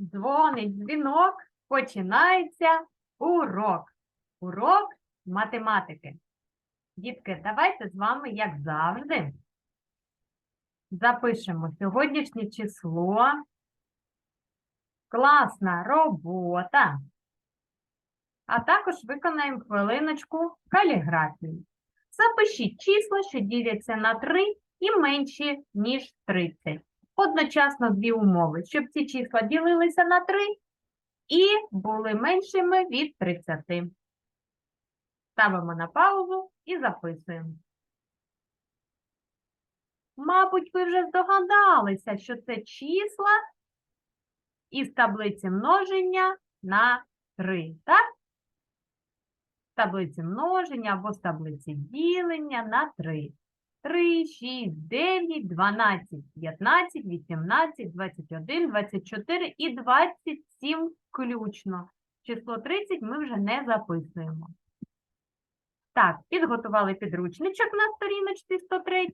Дзвонить дзвінок, починається урок. Урок математики. Дітки, давайте з вами, як завжди, запишемо сьогоднішнє число. Класна робота. А також виконаємо хвилиночку каліграфії. Запишіть числа, що діляться на 3 і менші, ніж 30 одночасно дві умови, щоб ці числа ділилися на 3 і були меншими від 30. Ставимо на паузу і записуємо. Мабуть, ви вже здогадалися, що це числа із таблиці множення на 3, так? З таблиці множення або з таблиці ділення на 3. 3, 6, 9, 12, 15, 18, 21, 24 і 27 включно. Число 30 ми вже не записуємо. Так, підготували підручничок на сторіночці 103,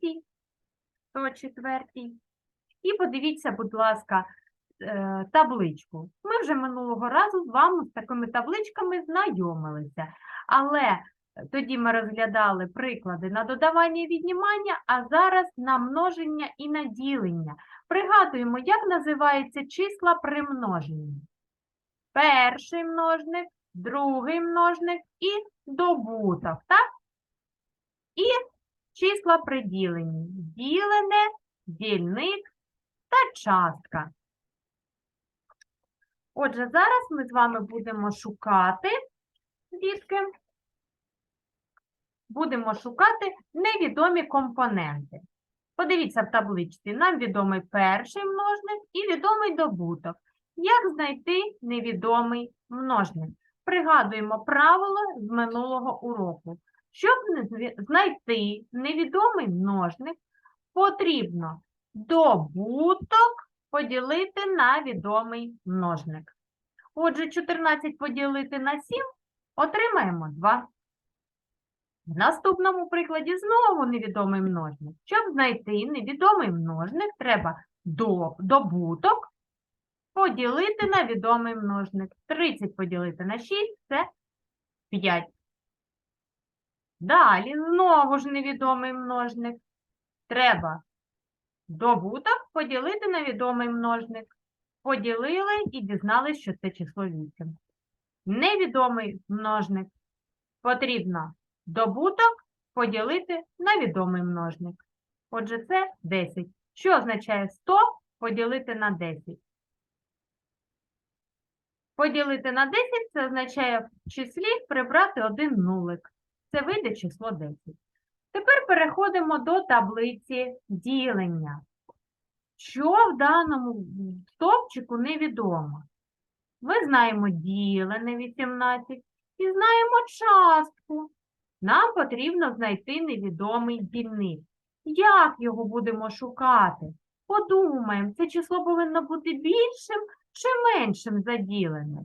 104. І подивіться, будь ласка, е, табличку. Ми вже минулого разу з вами з такими табличками знайомилися. Але тоді ми розглядали приклади на додавання і віднімання, а зараз на множення і на ділення. Пригадуємо, як називаються числа при множенні. Перший множник, другий множник і добуток, так? І числа при діленні. Ділене, дільник та частка. Отже, зараз ми з вами будемо шукати, дітки, будемо шукати невідомі компоненти. Подивіться в табличці, нам відомий перший множник і відомий добуток. Як знайти невідомий множник? Пригадуємо правило з минулого уроку. Щоб знайти невідомий множник, потрібно добуток поділити на відомий множник. Отже, 14 поділити на 7 отримаємо 2. В наступному прикладі знову невідомий множник. Щоб знайти невідомий множник, треба добуток поділити на відомий множник. 30 поділити на 6 – це 5. Далі знову ж невідомий множник. Треба добуток поділити на відомий множник. Поділили і дізналися, що це число 8. Невідомий множник. Потрібно добуток поділити на відомий множник. Отже, це 10. Що означає 100 поділити на 10? Поділити на 10 це означає в числі прибрати один нулик. Це вийде число 10. Тепер переходимо до таблиці ділення. Що в даному стовпчику невідомо? Ми знаємо ділене 18 і знаємо частку. Нам потрібно знайти невідомий дільник. Як його будемо шукати? Подумаємо, це число повинно бути більшим чи меншим за ділене?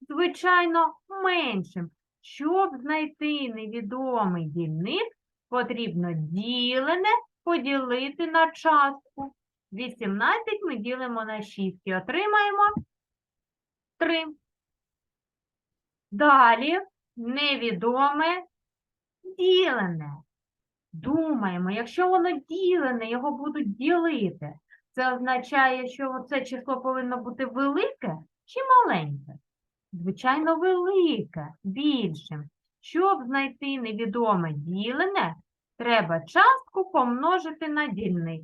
Звичайно, меншим. Щоб знайти невідомий дільник, потрібно ділене поділити на частку. 18 ми ділимо на 6 і отримаємо 3. Далі невідоме ділене. Думаємо, якщо воно ділене, його будуть ділити. Це означає, що це число повинно бути велике чи маленьке? Звичайно, велике, більшим. Щоб знайти невідоме ділене, треба частку помножити на дільник.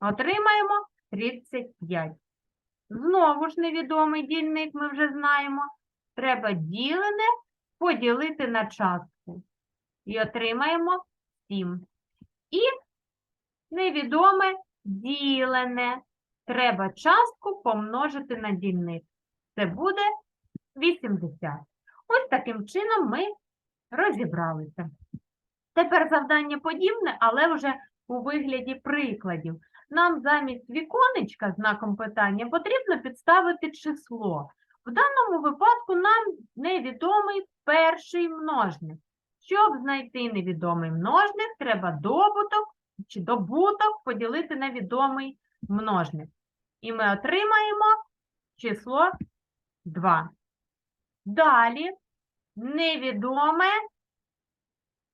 Отримаємо 35. Знову ж невідомий дільник ми вже знаємо. Треба ділене поділити на частку. І отримаємо 7. І невідоме ділене. Треба частку помножити на дільник. Це буде 80. Ось таким чином ми розібралися. Тепер завдання подібне, але вже у вигляді прикладів. Нам замість віконечка знаком питання потрібно підставити число. В даному випадку нам невідомий перший множник. Щоб знайти невідомий множник, треба добуток чи добуток поділити на відомий множник. І ми отримаємо число 2. Далі невідоме,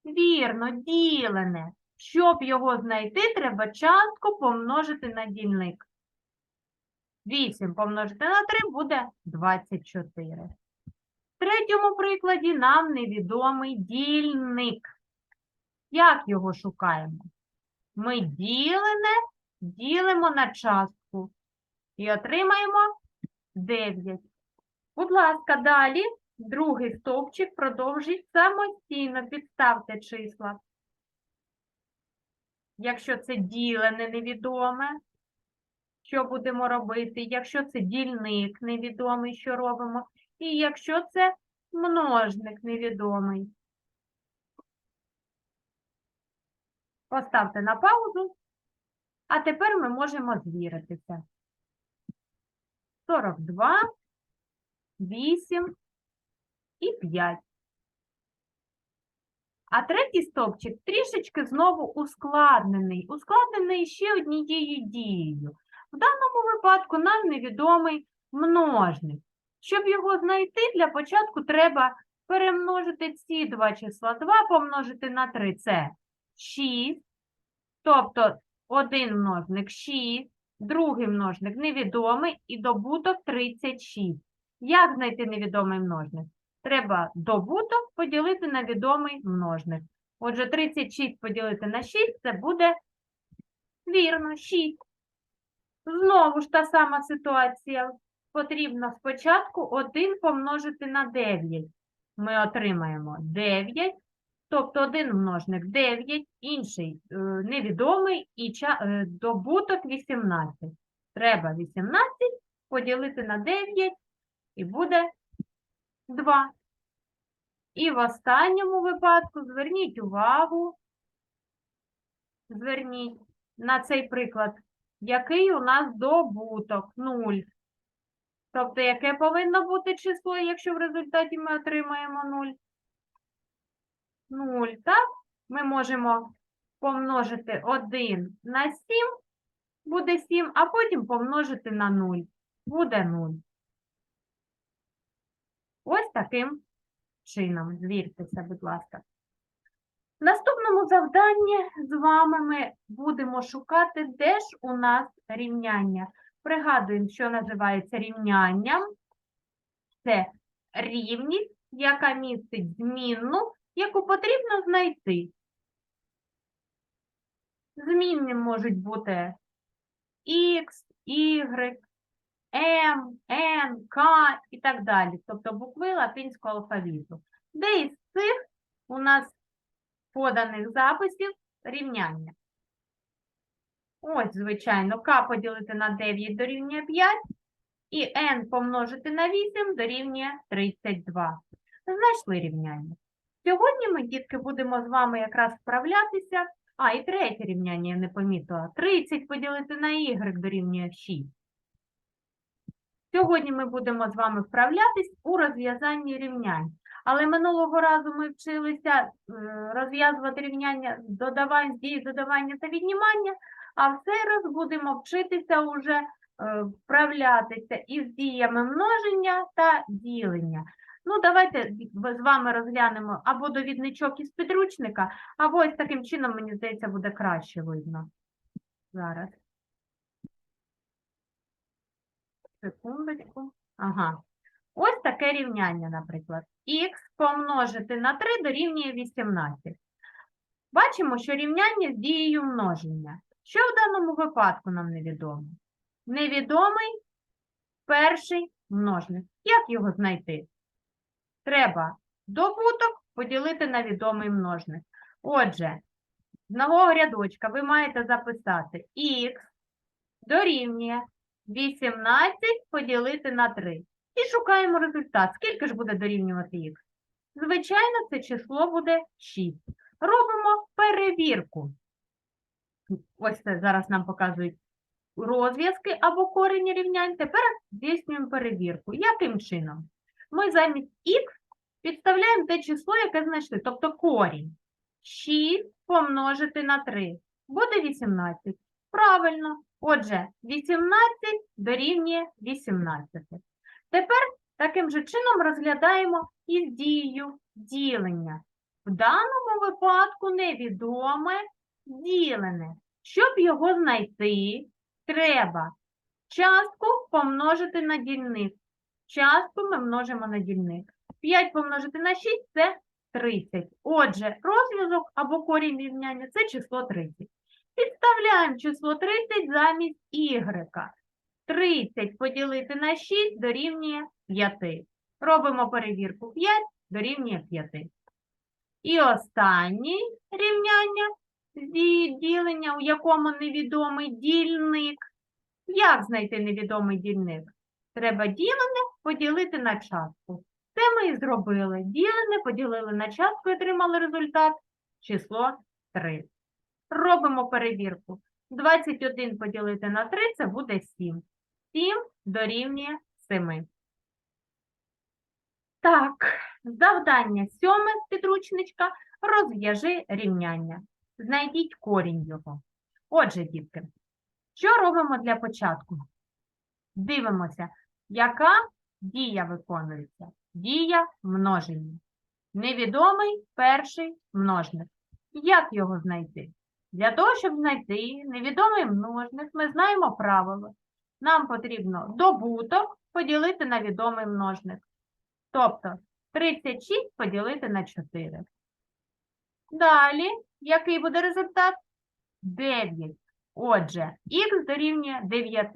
вірно, ділене. Щоб його знайти, треба частку помножити на дільник. 8 помножити на 3 буде 24. В третьому прикладі нам невідомий дільник. Як його шукаємо? Ми ділене ділимо на частку і отримаємо 9. Будь ласка, далі другий стовпчик продовжіть самостійно. Підставте числа. Якщо це ділене невідоме, що будемо робити? Якщо це дільник невідомий, що робимо? І якщо це множник невідомий. Поставте на паузу, а тепер ми можемо звіритися. 42, 8 і 5. А третій стовпчик трішечки знову ускладнений. Ускладнений ще однією дією. В даному випадку нам невідомий множник. Щоб його знайти, для початку треба перемножити ці два числа. 2 помножити на 3 – це 6. Тобто один множник 6, другий множник невідомий і добуток 36. Як знайти невідомий множник? Треба добуток поділити на відомий множник. Отже, 36 поділити на 6 це буде вірно 6. Знову ж та сама ситуація. Потрібно спочатку 1 помножити на 9. Ми отримаємо 9, тобто один множник 9, інший е, невідомий і е, добуток 18. Треба 18 поділити на 9 і буде 2. І в останньому випадку зверніть увагу, зверніть на цей приклад, який у нас добуток 0. Тобто, яке повинно бути число, якщо в результаті ми отримаємо 0? 0, так? Ми можемо помножити 1 на 7, буде 7, а потім помножити на 0, буде 0. Ось таким чином. Звіртеся, будь ласка. В наступному завданні з вами ми будемо шукати, де ж у нас рівняння. Пригадуємо, що називається рівнянням. Це рівність, яка містить змінну, яку потрібно знайти. Змінні можуть бути X, Y, М, Н, К і так далі, тобто букви латинського алфавіту. Де із цих у нас поданих записів рівняння? Ось, звичайно, К поділити на 9 дорівнює 5, і N помножити на 8 дорівнює 32. Знайшли рівняння. Сьогодні ми, дітки, будемо з вами якраз вправлятися. А, і третє рівняння я не помітила. 30 поділити на y дорівнює 6. Сьогодні ми будемо з вами вправлятись у розв'язанні рівнянь. Але минулого разу ми вчилися е, розв'язувати рівняння додавань, дії додавання та віднімання, а в раз будемо вчитися уже е, вправлятися із діями множення та ділення. Ну, давайте з вами розглянемо або довідничок із підручника, або ось таким чином, мені здається, буде краще видно. Зараз. Секундочку. Ага. Ось таке рівняння, наприклад. Х помножити на 3 дорівнює 18. Бачимо, що рівняння з дією множення. Що в даному випадку нам невідомо? Невідомий перший множник. Як його знайти? Треба добуток поділити на відомий множник. Отже, з нового рядочка ви маєте записати х дорівнює 18 поділити на 3. І шукаємо результат. Скільки ж буде дорівнювати х? Звичайно, це число буде 6. Робимо перевірку. Ось це зараз нам показують розв'язки або корені рівнянь. Тепер здійснюємо перевірку. Яким чином? Ми замість х підставляємо те число, яке знайшли, тобто корінь. 6 помножити на 3 буде 18. Правильно. Отже, 18 дорівнює 18. Тепер таким же чином розглядаємо із дією ділення. В даному випадку невідоме ділене. Щоб його знайти, треба частку помножити на дільник. Частку ми множимо на дільник. 5 помножити на 6 – це 30. Отже, розв'язок або корінь рівняння – це число 30. Підставляємо число 30 замість y. 30 поділити на 6 дорівнює 5. Робимо перевірку 5 дорівнює 5. І останнє рівняння ділення, у якому невідомий дільник. Як знайти невідомий дільник? Треба ділене поділити на частку. Це ми і зробили. Ділене поділили на частку і отримали результат число 3. Робимо перевірку. 21 поділити на 3 це буде 7. 7 дорівнює 7. Так, завдання сьоме підручничка. Розв'яжи рівняння. Знайдіть корінь його. Отже, дітки, що робимо для початку? Дивимося, яка дія виконується. Дія множення. Невідомий перший множник. Як його знайти? Для того, щоб знайти невідомий множник, ми знаємо правило. Нам потрібно добуток поділити на відомий множник. Тобто 36 поділити на 4. Далі, який буде результат? 9. Отже, х дорівнює 9.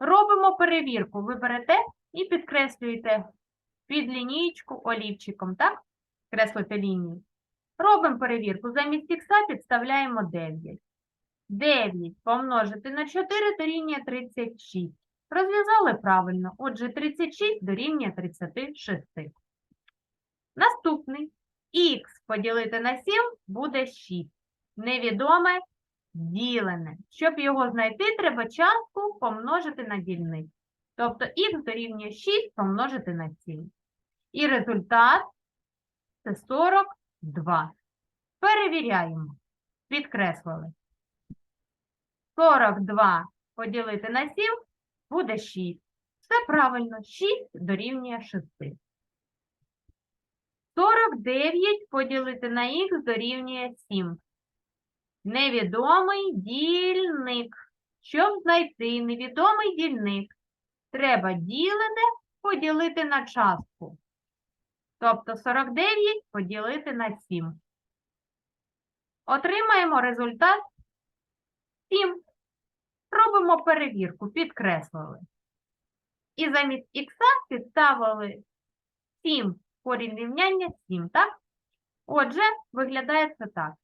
Робимо перевірку. Ви берете і підкреслюєте під лінієчку олівчиком, так? Креслите лінію. Робимо перевірку. Замість х підставляємо 9. 9 помножити на 4 дорівнює 36. Розв'язали правильно. Отже, 36 дорівнює 36. Наступний. Х поділити на 7 буде 6. Невідоме ділене. Щоб його знайти, треба частку помножити на дільник. Тобто х дорівнює 6 помножити на 7. І результат це 42. Перевіряємо. Підкреслили. 42 поділити на 7 буде 6. Все правильно, 6 дорівнює 6. 49 поділити на х дорівнює 7. Невідомий дільник. Щоб знайти невідомий дільник, треба ділене поділити на частку. Тобто 49 поділити на 7. Отримаємо результат 7. Робимо перевірку, підкреслили. І замість х підставили 7 корінь рівняння 7, так? Отже, виглядає це так.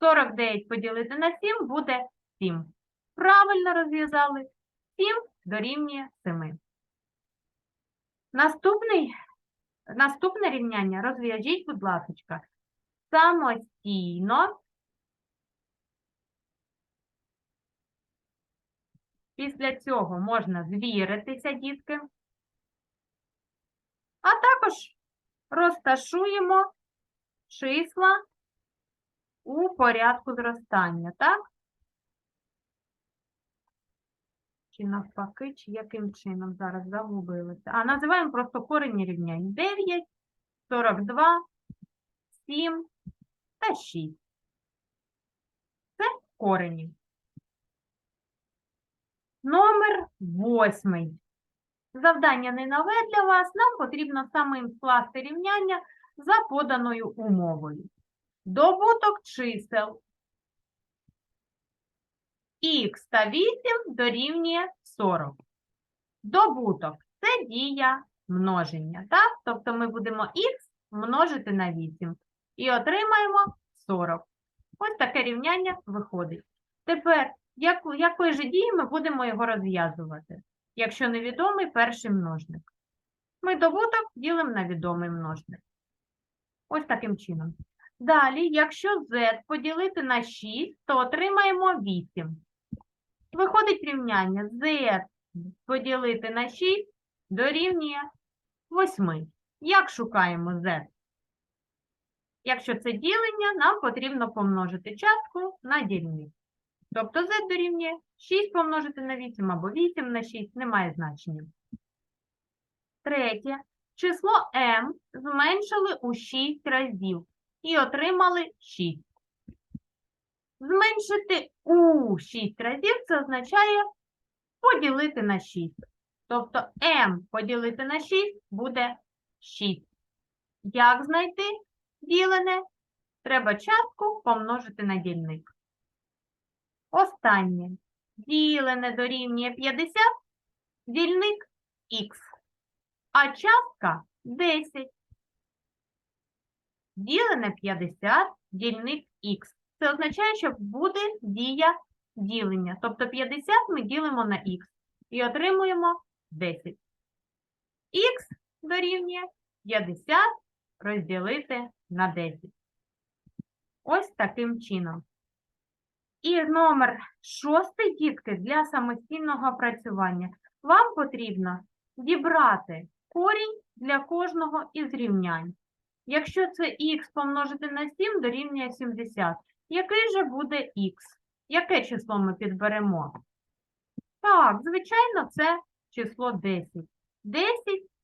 49 поділити на 7 буде 7. Правильно розв'язали. 7 дорівнює 7. Наступний, наступне рівняння розв'яжіть, будь ласка, самостійно. Після цього можна звіритися, дітки. А також розташуємо числа у порядку зростання, так? Чи навпаки, чи яким чином зараз загубилися? А називаємо просто корені рівнянь. 9, 42, 7 та 6. Це корені. Номер восьмий. Завдання не нове для вас. Нам потрібно самим скласти рівняння за поданою умовою. Добуток чисел х та 8 дорівнює 40. Добуток – це дія множення. Так? Тобто ми будемо х множити на 8 і отримаємо 40. Ось таке рівняння виходить. Тепер, яку, якої ж дії ми будемо його розв'язувати, якщо невідомий перший множник? Ми добуток ділимо на відомий множник. Ось таким чином. Далі, якщо z поділити на 6, то отримаємо 8. Виходить рівняння z поділити на 6 дорівнює 8. Як шукаємо z? Якщо це ділення, нам потрібно помножити частку на дільник. Тобто z дорівнює 6 помножити на 8 або 8 на 6 немає значення. Третє. Число m зменшили у 6 разів і отримали 6. Зменшити у 6 разів це означає поділити на 6. Тобто m поділити на 6 буде 6. Як знайти ділене? Треба частку помножити на дільник. Останнє. Ділене дорівнює 50, дільник х, а частка 10. Ділене 50, дільник х. Це означає, що буде дія ділення. Тобто 50 ми ділимо на х і отримуємо 10. Х дорівнює 50 розділити на 10. Ось таким чином. І номер шостий, дітки, для самостійного опрацювання. Вам потрібно дібрати корінь для кожного із рівнянь. Якщо це х помножити на 7, дорівнює 70. Який же буде х? Яке число ми підберемо? Так, звичайно, це число 10. 10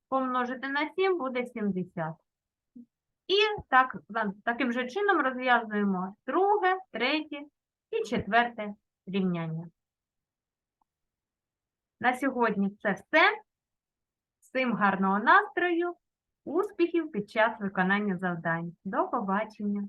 помножити на 7 буде 70. І так, таким же чином розв'язуємо друге, третє і четверте рівняння. На сьогодні це все. Всім гарного настрою, успіхів під час виконання завдань. До побачення!